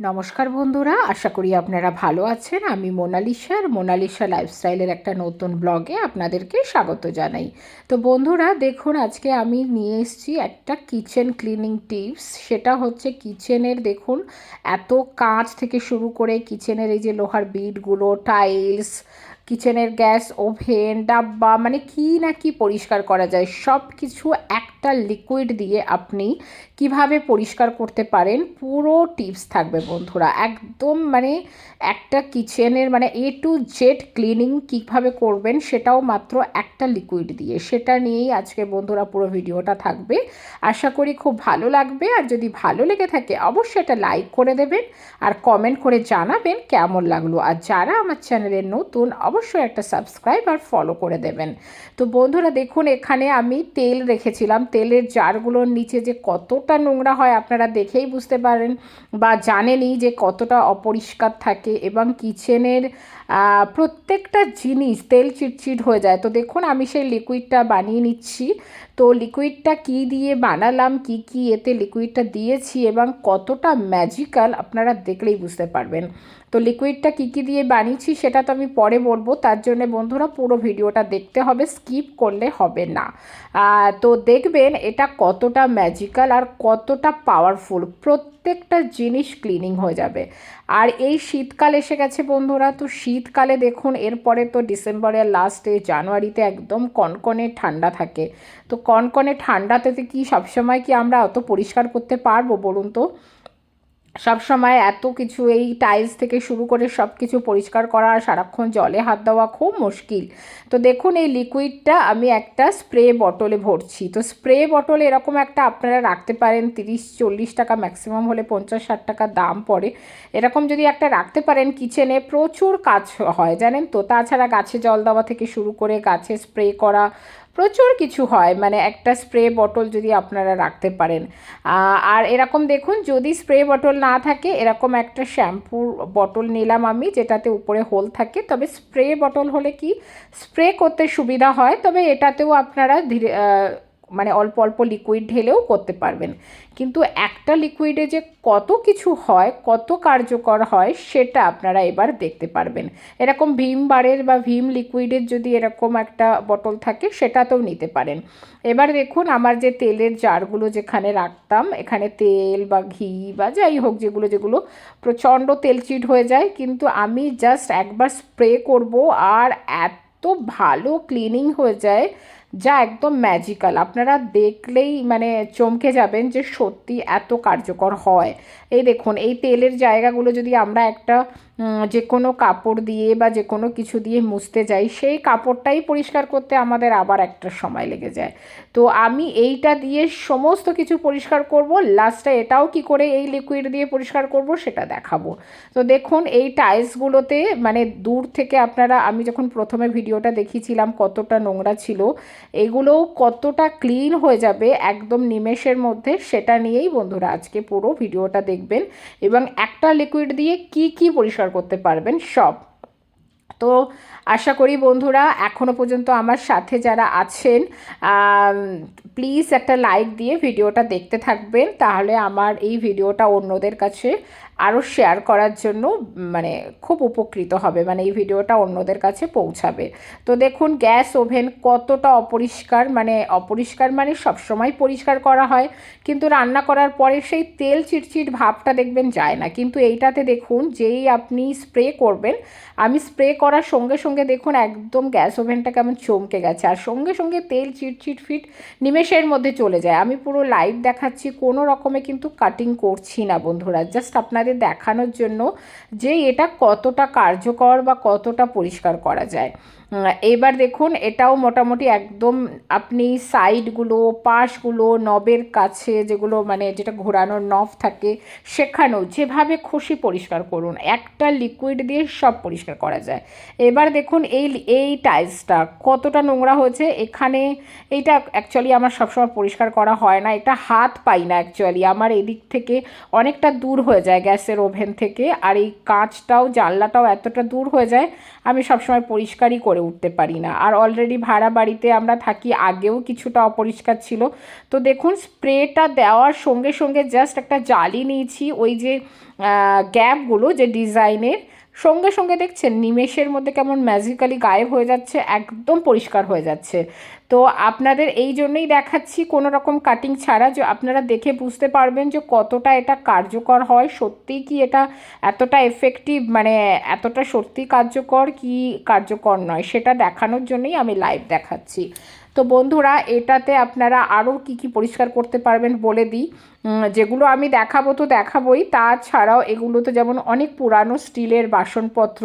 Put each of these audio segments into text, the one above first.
নমস্কার বন্ধুরা, আশা করি আপনারা ভালো আছেন। আমি মোনালিসা আর মোনালিসা লাইফস্টাইলের একটা নতুন ব্লগে আপনাদেরকে স্বাগত জানাই। তো বন্ধুরা, দেখুন, আজকে আমি নিয়ে এসেছি একটা কিচেন ক্লিনিং টিপস। সেটা হচ্ছে কিচেনের, দেখুন, এত কাঁচ থেকে শুরু করে কিচেনের এই যে লোহার বিটগুলো, টাইলস কিচেনের গ্যাস, ওভেন, ডাব্বা মানে কি না কি পরিষ্কার করা যায় সব কিছু একটা লিকুইড দিয়ে আপনি কীভাবে পরিষ্কার করতে পারেন, পুরো টিপস থাকবে বন্ধুরা। একদম মানে একটা কিচেনের মানে এ টু জেড ক্লিনিং কীভাবে করবেন সেটাও মাত্র একটা লিকুইড দিয়ে। সেটা নিয়েই আজকে বন্ধুরা পুরো ভিডিওটা থাকবে। আশা করি খুব ভালো লাগবে। আর যদি ভালো লেগে থাকে, অবশ্যই এটা লাইক করে দেবেন। আর কমেন্ট করে জানাবেন কেমন লাগল। আর যারা আমার চ্যানেলে নতুন একটা সাবস্ক্রাইব আর ফলো করে দেবেন। তো বন্ধুরা দেখুন, এখানে আমি তেল রেখেছিলাম। তেলের জারগুলোর নিচে যে কতটা নোংরা হয় আপনারা দেখেই বুঝতে পারেন বা জানেনই যে কতটা অপরিষ্কার থাকে এবং কিচেনের প্রত্যেকটা জিনিস তেল চিটচিট হয়ে যায়। তো দেখুন, আমি সেই লিকুইডটা বানিয়ে নিচ্ছি। তো লিকুইডটা কি দিয়ে বানালাম, কি কি এতে লিকুইডটা দিয়েছি এবং কতটা ম্যাজিক্যাল আপনারা দেখলেই বুঝতে পারবেন। তো লিকুইডটা কী কী দিয়ে বানিয়েছি সেটা তো আমি পরে বলব। তার জন্য বন্ধুরা, পুরো ভিডিওটা দেখতে হবে স্কিপ করলে হবে না। তো দেখবেন এটা কতটা ম্যাজিক্যাল আর কতটা পাওয়ারফুল প্রত্যেকটা জিনিস ক্লিনিং হয়ে যাবে। আর এই শীতকাল এসে গেছে বন্ধুরা, তো শীতকালে দেখুন, এরপরে তো ডিসেম্বরের লাস্টে জানুয়ারিতে একদম কনকনে ঠান্ডা থাকে। তো কনকনে ঠান্ডাতে কি সবসময় কি আমরা অত পরিষ্কার করতে পারব বলুন তো? সব সময় এত কিছু, এই টাইলস থেকে শুরু করে সব কিছু পরিষ্কার করা আর সারাক্ষণ জলে হাত দেওয়া খুব মুশকিল। তো দেখুন এই লিকুইডটা আমি একটা স্প্রে বটলে ভরছি। তো স্প্রে বটল এরকম একটা আপনারা রাখতে পারেন, তিরিশ, চল্লিশ টাকা ম্যাক্সিমাম হলে পঞ্চাশ, ষাট টাকা দাম পড়ে। এরকম যদি একটা রাখতে পারেন কিচেনে প্রচুর কাজ হয়, জানেন তো? তাছাড়া গাছে জল দেওয়া থেকে শুরু করে গাছে স্প্রে করা প্রচুর কিছু হয় মানে একটা স্প্রে বটল যদি আপনারা রাখতে পারেন। আর এরকম দেখুন, যদি স্প্রে বটল না থাকে, এরকম একটা শ্যাম্পুর বটল নিলাম আমি, যেটাতে উপরে হোল থাকে। তবে স্প্রে বটল হলে কি স্প্রে করতে সুবিধা হয়, তবে এটাতেও আপনারা ধীরে মানে অল্প অল্প লিকুইড ঢেলেও করতে পারবেন। কিন্তু একটা লিকুইডে যে কত কিছু হয়, কত কার্যকর হয়, সেটা আপনারা এবার দেখতে পারবেন। এরকম ভীম বারের বা ভীম লিকুইডের যদি এরকম একটা বটল থাকে, সেটাতেও নিতে পারেন। এবার দেখুন, আমার যে তেলের জারগুলো যেখানে রাখতাম, এখানে তেল বা ঘি বা যাই হোক যেগুলো যেগুলো প্রচণ্ড তেল চিট হয়ে যায়, কিন্তু আমি জাস্ট একবার স্প্রে করব আর এত ভালো ক্লিনিং হয়ে যায় যা একদম ম্যাজিক্যাল আপনারা দেখলেই মানে চমকে যাবেন যে সত্যি এত কার্যকর হয়। এই দেখুন, এই তেলের জায়গাগুলো যদি আমরা একটা যে কোনো কাপড় দিয়ে বা যে কোনো কিছু দিয়ে মুছতে যাই, সেই কাপড়টাই পরিষ্কার করতে আমাদের আবার একটা সময় লেগে যায়। তো আমি এইটা দিয়ে সমস্ত কিছু পরিষ্কার করব লাস্টে এটাও কি করে এই লিকুইড দিয়ে পরিষ্কার করব সেটা দেখাবো। তো দেখুন, এই টাইলসগুলোতে মানে দূর থেকে আপনারা, আমি যখন প্রথমে ভিডিওটা দেখিয়েছিলাম কতটা নোংরা ছিল এগুলোও কতটা ক্লিন হয়ে যাবে একদম নিমেষের মধ্যে সেটা নিয়েই বন্ধুরা আজকে পুরো ভিডিওটা দেখবেন এবং একটা লিকুইড দিয়ে কি কি পরিষ্কার করতে পারবেন সব। তো আশা করি বন্ধুরা এখনও পর্যন্ত আমার সাথে যারা আছেন প্লিজ একটা লাইক দিয়ে ভিডিওটা দেখতে থাকবেন, তাহলে আমার এই ভিডিওটা অন্যদের কাছে আরও শেয়ার করার জন্য মানে খুব উপকৃত হবে। মানে এই ভিডিওটা অন্যদের কাছে পৌঁছাবে। তো দেখুন, গ্যাস ওভেন কতটা অপরিষ্কার মানে অপরিষ্কার মানে সবসময় পরিষ্কার করা হয়, কিন্তু রান্না করার পরে সেই তেল চিটচিট ভাবটা দেখবেন যায় না। কিন্তু এইটাতে দেখুন, যেই আপনি স্প্রে করবেন, আমি স্প্রে করার সঙ্গে সঙ্গে দেখুন একদম গ্যাস ওভেনটা কেমন চমকে গেছে। আর সঙ্গে সঙ্গে তেল চিটচিট ফিট নিমেষের মধ্যে চলে যায়। আমি পুরো লাইভ দেখাচ্ছি, কোনো রকমে কিন্তু কাটিং করছি না বন্ধুরা। জাস্ট আপনার আপনাদের দেখানোর জন্য যে এটা কতটা কার্যকর বা কতটা পরিষ্কার করা যায়। এবার দেখুন, এটাও মোটামুটি একদম আপনি সাইডগুলো পাশগুলো নবের কাছে যেগুলো মানে যেটা ঘোরানোর নব থাকে, সেখানেও যেভাবে খুশি পরিষ্কার করুন, একটা লিকুইড দিয়ে সব পরিষ্কার করা যায়। এবার দেখুন, এই এই টাইলসটা কতটা নোংরা হয়েছে, এখানে এইটা অ্যাকচুয়ালি আমার সবসময় পরিষ্কার করা হয় না, এটা হাত পাই না অ্যাকচুয়ালি আমার এদিক থেকে অনেকটা দূর হয়ে যায় গ্যাসের ওভেন থেকে, আর এই কাঁচটাও, জানলাটাও এতটা দূর হয়ে যায়, আমি সবসময় পরিষ্কারই করি। করে উঠতে পারি না। আর অলরেডি ভাড়া বাড়িতে আমরা থাকি, আগেও কিছুটা অপরিষ্কার ছিল। তো দেখুন স্প্রেটা দেওয়ার সঙ্গে সঙ্গে জাস্ট একটা জালি নিয়েছি, ওই যে গ্যাপগুলো যে ডিজাইনের, সঙ্গে সঙ্গে দেখছেন নিমেষের মধ্যে কেমন ম্যাজিক্যালি গায়েব হয়ে যাচ্ছে, একদম পরিষ্কার হয়ে যাচ্ছে। তো আপনাদের এই জন্যই দেখাচ্ছি কোনো রকম কাটিং ছাড়া যে আপনারা দেখে বুঝতে পারবেন যে কতটা এটা কার্যকর হয়, সত্যিই কি এটা এতটা এফেক্টিভ মানে এতটা সত্যি কার্যকর কি কার্যকর নয়, সেটা দেখানোর জন্যই আমি লাইভ দেখাচ্ছি। তো বন্ধুরা, এটাতে আপনারা আরও কি কি পরিষ্কার করতে পারবেন বলে দিই। যেগুলো আমি দেখাবো তো দেখাবোই। তাছাড়াও এগুলোতে যেমন অনেক পুরানো স্টিলের বাসনপত্র,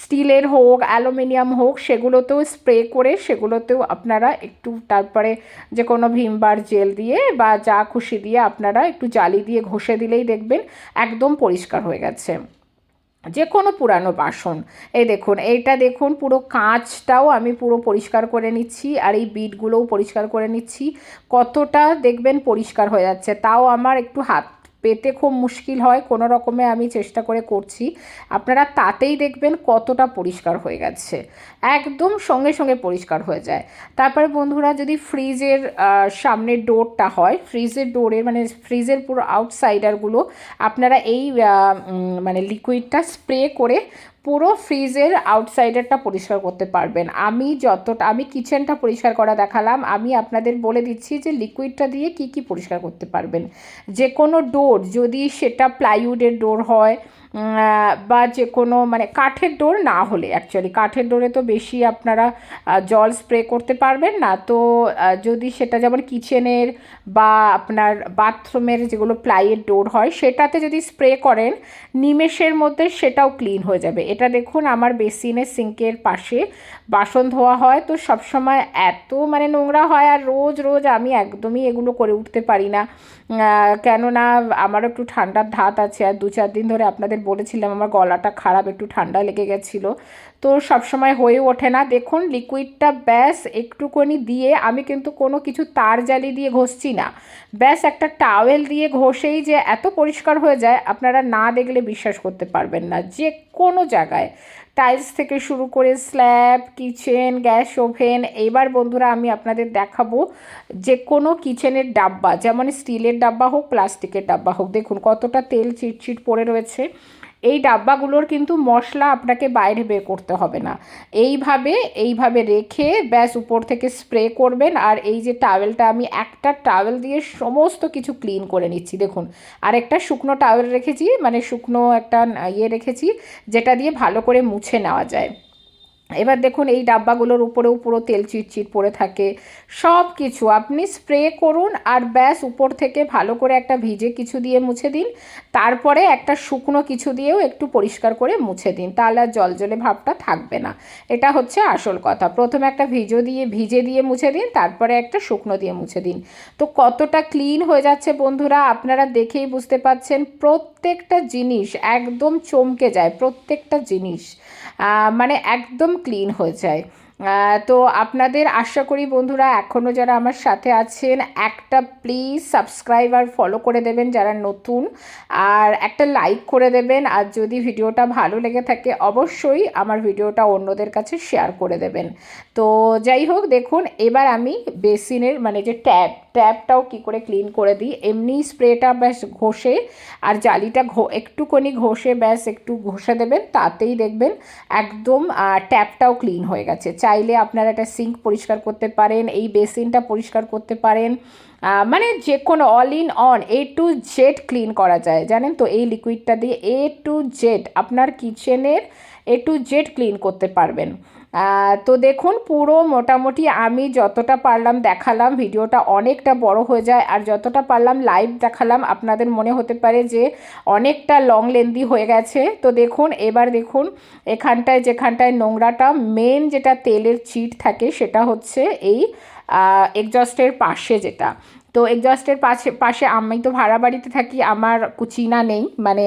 স্টিলের হোক, অ্যালুমিনিয়াম হোক, সেগুলোতেও স্প্রে করে সেগুলোতেও আপনারা একটু তারপরে যে কোনো ভিমবার জেল দিয়ে বা যা খুশি দিয়ে আপনারা একটু জালি দিয়ে ঘষে দিলেই দেখবেন একদম পরিষ্কার হয়ে গেছে। যে কোনো পুরানো বাসন। এই দেখুন, এইটা দেখুন, পুরো কাঁচটাও আমি পুরো পরিষ্কার করে নিচ্ছি আর এই বিটগুলোও পরিষ্কার করে নিচ্ছি। কতটা দেখবেন পরিষ্কার হয়ে যাচ্ছে, তাও আমার একটু হাত পেতে খুব মুশকিল হয়, কোনো রকমে আমি চেষ্টা করে করছি। আপনারা তাতেই দেখবেন কতটা পরিষ্কার হয়ে গেছে। একদম সঙ্গে সঙ্গে পরিষ্কার হয়ে যায়। তারপরে বন্ধুরা যদি ফ্রিজের সামনের ডোরটা হয়, ফ্রিজের ডোরের মানে ফ্রিজের পুরো আউটসাইডারগুলো আপনারা এই মানে লিকুইডটা স্প্রে করে পুরো ফ্রিজের আউটসাইডারটা পরিষ্কার করতে পারবেন। আমি যতটা, আমি কিচেনটা পরিষ্কার করা দেখালাম, আমি আপনাদের বলে দিচ্ছি যে লিকুইডটা দিয়ে কি কি পরিষ্কার করতে পারবেন। যে কোনো ডোর যদি সেটা প্লাইউডের ডোর হয় বা যে কোনো মানে কাঠের ডোর না হলে অ্যাকচুয়ালি কাঠের ডোরে তো বেশি আপনারা জল স্প্রে করতে পারবেন না। তো যদি সেটা যেমন কিচেনের বা আপনার বাথরুমের যেগুলো প্লাইয়ের ডোর হয়, সেটাতে যদি স্প্রে করেন, নিমেষের মধ্যে সেটাও ক্লিন হয়ে যাবে। এটা দেখুন আমার বেসিনের সিঙ্কের পাশে বাসন ধোয়া হয়। তো সবসময় এত মানে নোংরা হয় আর রোজ রোজ আমি একদমই এগুলো করে উঠতে পারি না। কেননা আমারও একটু ঠান্ডার ধাত আছে আর দু চার দিন ধরে আপনাদের বলেছিলাম, আমার গলাটা খারাপ, একটু ঠান্ডা লেগে গেছিল। তো সবসময় হয়ে ওঠে না। দেখুন লিকুইডটা ব্যাস একটুখানি দিয়ে আমি কিন্তু কোনো কিছু তার জালি দিয়ে ঘষছি না। ব্যাস একটা টাওয়েল দিয়ে ঘষেই যে এত পরিষ্কার হয়ে যায়, আপনারা না দেখলে বিশ্বাস করতে পারবেন না। যে কোনো জায়গায়। টাইলস থেকে শুরু করে স্ল্যাব কিচেন গ্যাস ওভেন এবার বন্ধুরা আমি আপনাদের দেখাবো যে কোনো কিচেনের ডাব্বা, যেমন স্টিলের ডাব্বা হোক প্লাস্টিকের ডাব্বা হোক। দেখুন কতটা তেল চিটচিট পড়ে রয়েছে। এই ডাব্বাগুলোর কিন্তু মশলা আপনাকে বাইরে বের করতে হবে না। এইভাবে এইভাবে রেখে ব্যাস উপর থেকে স্প্রে করবেন আর এই যে টাওয়েলটা আমি একটা টাওয়েল দিয়ে সমস্ত কিছু ক্লিন করে নিচ্ছি। দেখুন আর একটা শুকনো টাওয়েল রেখেছি মানে শুকনো একটা ইয়ে রেখেছি, যেটা দিয়ে ভালো করে মুছে নেওয়া যায়। এবার দেখুন এই ডাব্বাগুলোর উপরেও পুরো তেল চিটচিট পড়ে থাকে। সব কিছু আপনি স্প্রে করুন আর ব্যাস উপর থেকে ভালো করে একটা ভিজে কিছু দিয়ে মুছে দিন। তারপরে একটা শুকনো কিছু দিয়েও একটু পরিষ্কার করে মুছে দিন। তাহলে আর জল জলে ভাবটা থাকবে না। এটা হচ্ছে আসল কথা। প্রথমে একটা ভিজো দিয়ে, ভিজে দিয়ে মুছে দিন, তারপরে একটা শুকনো দিয়ে মুছে দিন। তো কতটা ক্লিন হয়ে যাচ্ছে বন্ধুরা, আপনারা দেখেই বুঝতে পাচ্ছেন। প্রত্যেকটা জিনিস একদম চমকে যায়, প্রত্যেকটা জিনিস। মানে একদম ক্লিন হয়ে যায়। তো আপনাদের আশা করি বন্ধুরা এখনও যারা আমার সাথে আছেন, একটা প্লিজ সাবস্ক্রাইব আর ফলো করে দেবেন যারা নতুন। আর একটা লাইক করে দেবেন। আর যদি ভিডিওটা ভালো লেগে থাকে, অবশ্যই আমার ভিডিওটা অন্যদের কাছে শেয়ার করে দেবেন। তো যাই হোক, দেখুন, এবার আমি বেসিনের মানে যে ট্যাপ ট্যাপটাও কি করে ক্লিন করে দিই। এমনি স্প্রেটা ব্যাস ঘষে আর জালিটা ঘো, একটুখানি ঘষে ব্যাস একটু ঘষে দেবেন, তাতেই দেখবেন একদম ট্যাপটাও ক্লিন হয়ে গেছে। চাইলে আপনারা একটা সিঙ্ক পরিষ্কার করতে পারেন, এই বেসিনটা পরিষ্কার করতে পারেন মানে যে কোনো all in one A to Z clean করা যায়, জানেন তো? এই লিকুইডটা দিয়ে এ টু জেড আপনার কিচেনের এ টু জেড ক্লিন করতে পারবেন। তো দেখুন, পুরো মোটামুটি আমি যতটা পারলাম দেখালাম, ভিডিওটা অনেকটা বড় হয়ে যায়। আর যতটা পারলাম লাইভ দেখালাম, আপনাদের মনে হতে পারে যে অনেকটা লং লেন্দি হয়ে গেছে। তো দেখুন, এবার দেখুন, এখানটায় যেখানটায় নোংরাটা মেন যেটা তেলের চিট থাকে সেটা হচ্ছে এই এক্সস্টের পাশে যেটা। তো এক্সস্টের পাশে পাশে আমি তো ভাড়া বাড়িতে থাকি, আমার কুচিনা নেই মানে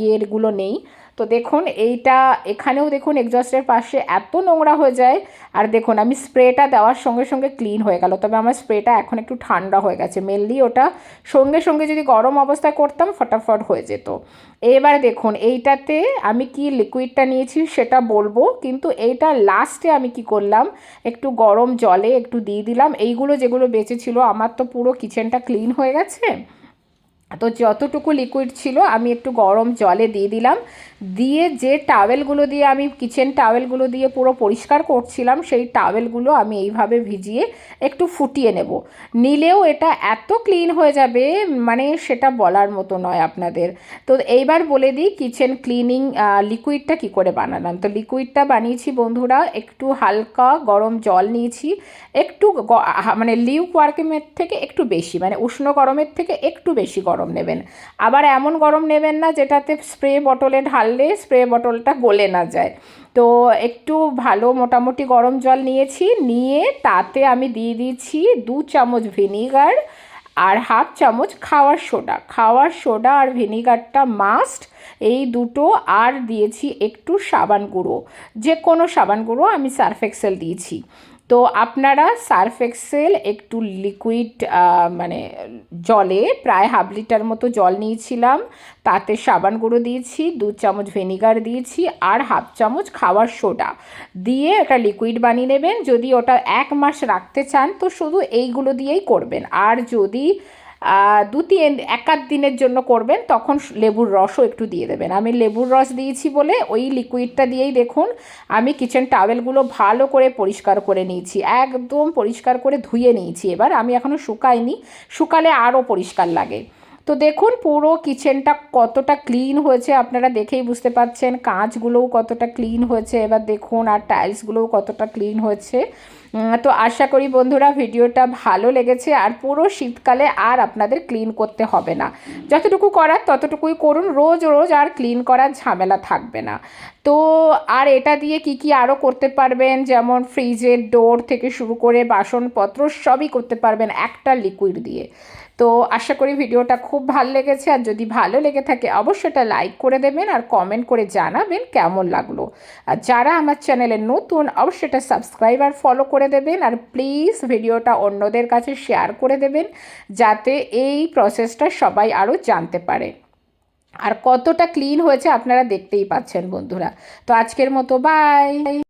ইয়েরগুলো নেই। তো দেখুন, এইটা এখানেও দেখুন এক্সস্টের পাশে এত নোংরা হয়ে যায়। আর দেখুন, আমি স্প্রেটা দেওয়ার সঙ্গে সঙ্গে ক্লিন হয়ে গেল। তবে আমার স্প্রেটা এখন একটু ঠান্ডা হয়ে গেছে। মেনলি ওটা সঙ্গে সঙ্গে যদি গরম অবস্থায় করতাম, ফটাফট হয়ে যেত। এবার দেখুন, এইটাতে আমি কি লিকুইডটা নিয়েছি সেটা বলব। কিন্তু এইটা লাস্টে আমি কি করলাম, একটু গরম জলে একটু দিয়ে দিলাম। এইগুলো যেগুলো বেঁচে ছিল, আমার তো পুরো কিচেনটা ক্লিন হয়ে গেছে। তো যতটুকু লিকুইড ছিল, আমি একটু গরম জলে দিয়ে দিলাম। দিয়ে যে টাওয়েলগুলো দিয়ে আমি কিচেন টাওয়েলগুলো দিয়ে পুরো পরিষ্কার করছিলাম, সেই টাওয়েলগুলো আমি এইভাবে ভিজিয়ে একটু ফুটিয়ে নেব। নিলেও এটা এত ক্লিন হয়ে যাবে মানে সেটা বলার মতো নয় আপনাদের। তো এইবার বলে দিই কিচেন ক্লিনিং লিকুইডটা কি করে বানালাম? তো লিকুইডটা বানিয়েছি বন্ধুরা, একটু হালকা গরম জল নিয়েছি। একটু মানে লিউ ওয়ার্কের থেকে একটু বেশি মানে উষ্ণ গরমের থেকে একটু বেশি গরম নেবেন। আবার এমন গরম নেবেন না যেটাতে স্প্রে বটলে ঢাললে স্প্রে বটলটা গলে না যায়। তো একটু ভালো মোটামুটি গরম জল নিয়েছি, নিয়ে তাতে আমি দিয়ে দিয়েছি দু চামচ ভিনিগার আর হাফ চামচ খাওয়ার সোডা। খাওয়ার সোডা আর ভিনিগারটা মাস্ট এই দুটো আর দিয়েছি একটু সাবান গুঁড়ো। যে কোনো সাবান গুঁড়ো আমি সার্ফ এক্সেল দিয়েছি। তো আপনারা সার্ফ এক্সেল একটু লিকুইড মানে জলে প্রায় হাফ লিটার মতো জল নিয়েছিলাম। তাতে সাবান গুঁড়ো দিয়েছি, দু চামচ ভিনিগার দিয়েছি আর হাফ চামচ খাওয়ার সোডা। দিয়ে একটা লিকুইড বানিয়ে নেবেন। যদি ওটা এক মাস রাখতে চান তো শুধু এইগুলো দিয়েই করবেন। আর যদি দু তিন এক আধ দিনের জন্য করবেন, তখন লেবুর রসও একটু দিয়ে দেবেন। আমি লেবুর রস দিয়েছি বলে ওই লিকুইডটা দিয়েই দেখুন, আমি কিচেন টাওয়েলগুলো ভালো করে পরিষ্কার করে নিয়েছি, একদম পরিষ্কার করে ধুয়ে নিয়েছি। এবার আমি এখনও শুকাইনি, শুকালে আরও পরিষ্কার লাগে। তো দেখুন, পুরো কিচেনটা কতটা ক্লিন হয়েছে, আপনারা দেখেই বুঝতে পারছেন কাঁচগুলোও কতটা ক্লিন হয়েছে, এবার দেখুন, আর টাইলসগুলোও কতটা ক্লিন হয়েছে। তো আশা করি বন্ধুরা ভিডিওটা ভালো লেগেছে, আর পুরো শীতকালে আর আপনাদের ক্লিন করতে হবে না। যতটুকু করার ততটুকুই করুন, রোজ রোজ আর ক্লিন করার ঝামেলা থাকবে না। তো আর এটা দিয়ে কি কি আরও করতে পারবেন? যেমন ফ্রিজের ডোর থেকে শুরু করে বাসনপত্র সবই করতে পারবেন একটা লিকুইড দিয়ে। তো আশা করি ভিডিওটা খুব ভালো লেগেছে, আর যদি ভালো লেগে থাকে অবশ্যই এটা লাইক করে দেবেন আর কমেন্ট করে জানাবেন কেমন লাগল। আর যারা আমার চ্যানেলে নতুন, অবশ্যই এটা সাবস্ক্রাইব আর ফলো করে দেবেন, আর প্লিজ ভিডিওটা অন্যদের কাছে শেয়ার করে দেবেন, যাতে এই প্রসেসটা সবাই আরও জানতে পারে। আর কতটা ক্লিন হয়েছে আপনারা দেখতেই পাচ্ছেন বন্ধুরা। তো আজকের মতো বাই